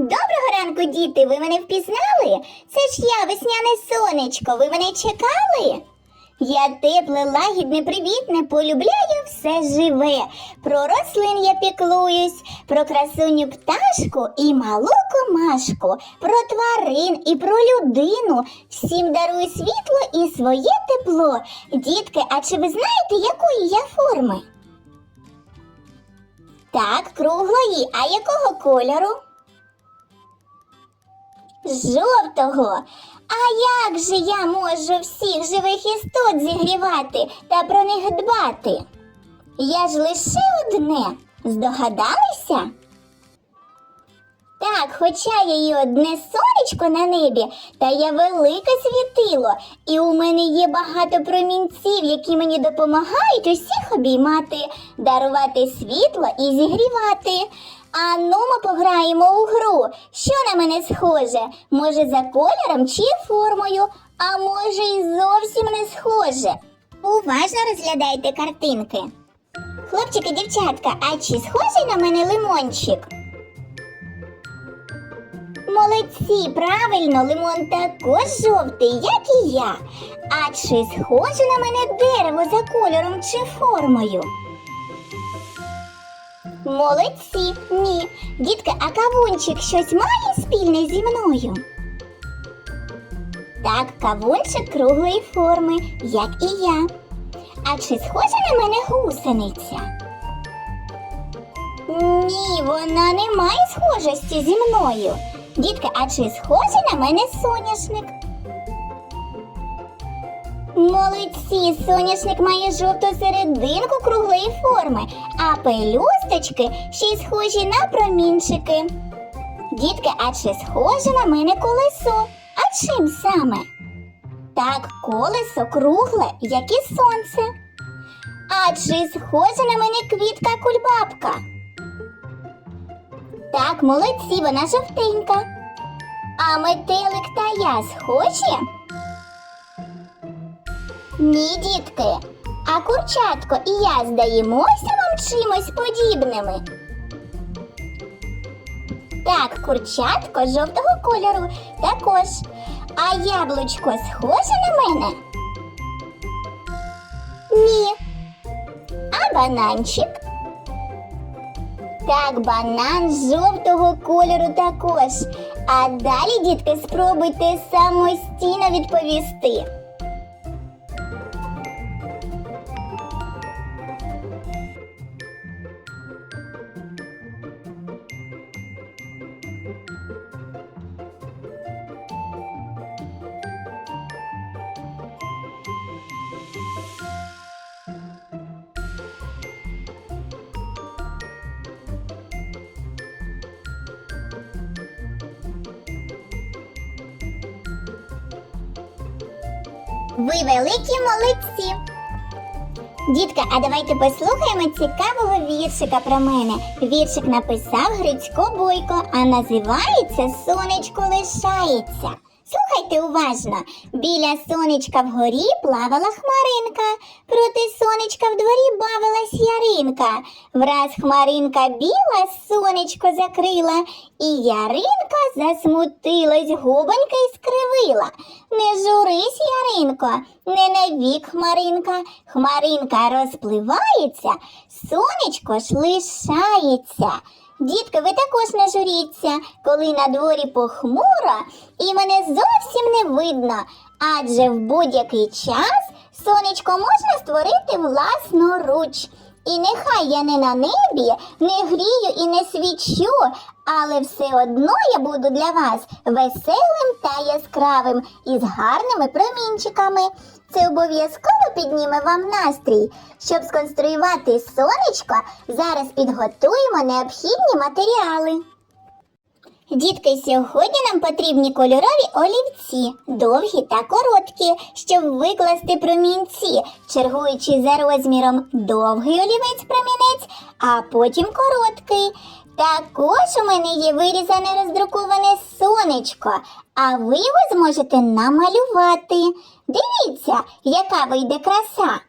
Доброго ранку, діти! Ви мене впізнали? Це ж я, весняне сонечко. Ви мене чекали? Я тепле, лагідне, привітне, полюбляю все живе. Про рослин я піклуюсь, про красуню пташку і малу комашку, про тварин і про людину. Всім дарую світло і своє тепло. Дітки, а чи ви знаєте, якої я форми? Так, круглої, а якого кольору? Жовтого. А як же я можу всіх живих істот зігрівати та про них дбати? Я ж лише одне. Здогадалися? Так, хоча я і одне сонечко на небі, та я велике світило, і у мене є багато промінців, які мені допомагають усіх обіймати, дарувати світло і зігрівати. А ну ми пограємо у гру. Що на мене схоже? Може, за кольором чи формою, а може, і зовсім не схоже. Уважно розглядайте картинки. Хлопчики, дівчатка, а чи схожий на мене лимончик? Молодці, правильно, лимон також жовтий, як і я. А чи схоже на мене дерево за кольором чи формою? Молодці, ні. Дітки, а кавунчик щось має спільне зі мною? Так, кавунчик круглої форми, як і я. А чи схожа на мене гусениця? Ні, вона не має схожості зі мною. Дітки, а чи схожий на мене соняшник? Молодці, соняшник має жовту серединку круглої форми, а пелюсточки ще й схожі на промінчики. Дітки, а чи схоже на мене колесо? А чим саме? Так, колесо кругле, як і сонце. А чи схожа на мене квітка кульбабка? Так, молодці, вона жовтенька. А метелик та я схожі? Ні, дітки. А курчатко і я здаємося вам чимось подібними. Так, курчатко жовтого кольору також. А яблучко схоже на мене? Ні. А бананчик? Так, банан жовтого кольору також. А далі, дітки, спробуйте самостійно відповісти. Ви великі молодці. Дітка, а давайте послухаємо цікавого віршика про мене. Віршик написав Грицько Бойко, а називається Сонечко лишається. Слухайте уважно. Біля сонечка вгорі плавала хмаринка, проти сонечка в дворі бавилась яринка. Враз хмаринка біла сонечко закрила, і яринка засмутилась, губонька й скривила. Не журись, Яринко, не навік хмаринка, хмаринка розпливається, сонечко ж лишається. Дітки, ви також не журіться, коли на дворі похмуро і мене зовсім не видно, адже в будь-який час сонечко можна створити власноруч. І нехай я не на небі, не грію і не свічу, але все одно я буду для вас веселим та яскравим із гарними промінчиками. Це обов'язково підніме вам настрій. Щоб сконструювати сонечко, зараз підготуємо необхідні матеріали. Дітки, сьогодні нам потрібні кольорові олівці, довгі та короткі, щоб викласти промінці, чергуючи за розміром довгий олівець-промінець, а потім короткий. Також у мене є вирізане роздруковане сонечко, а ви його зможете намалювати. Дивіться, яка вийде краса.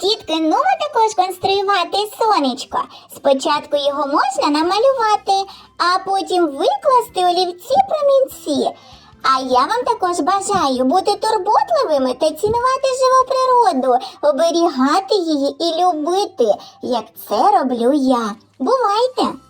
Дітки, ну також конструювати сонечко. Спочатку його можна намалювати, а потім викласти олівці промінці. А я вам також бажаю бути турботливими та цінувати живу природу, оберігати її і любити, як це роблю я. Бувайте!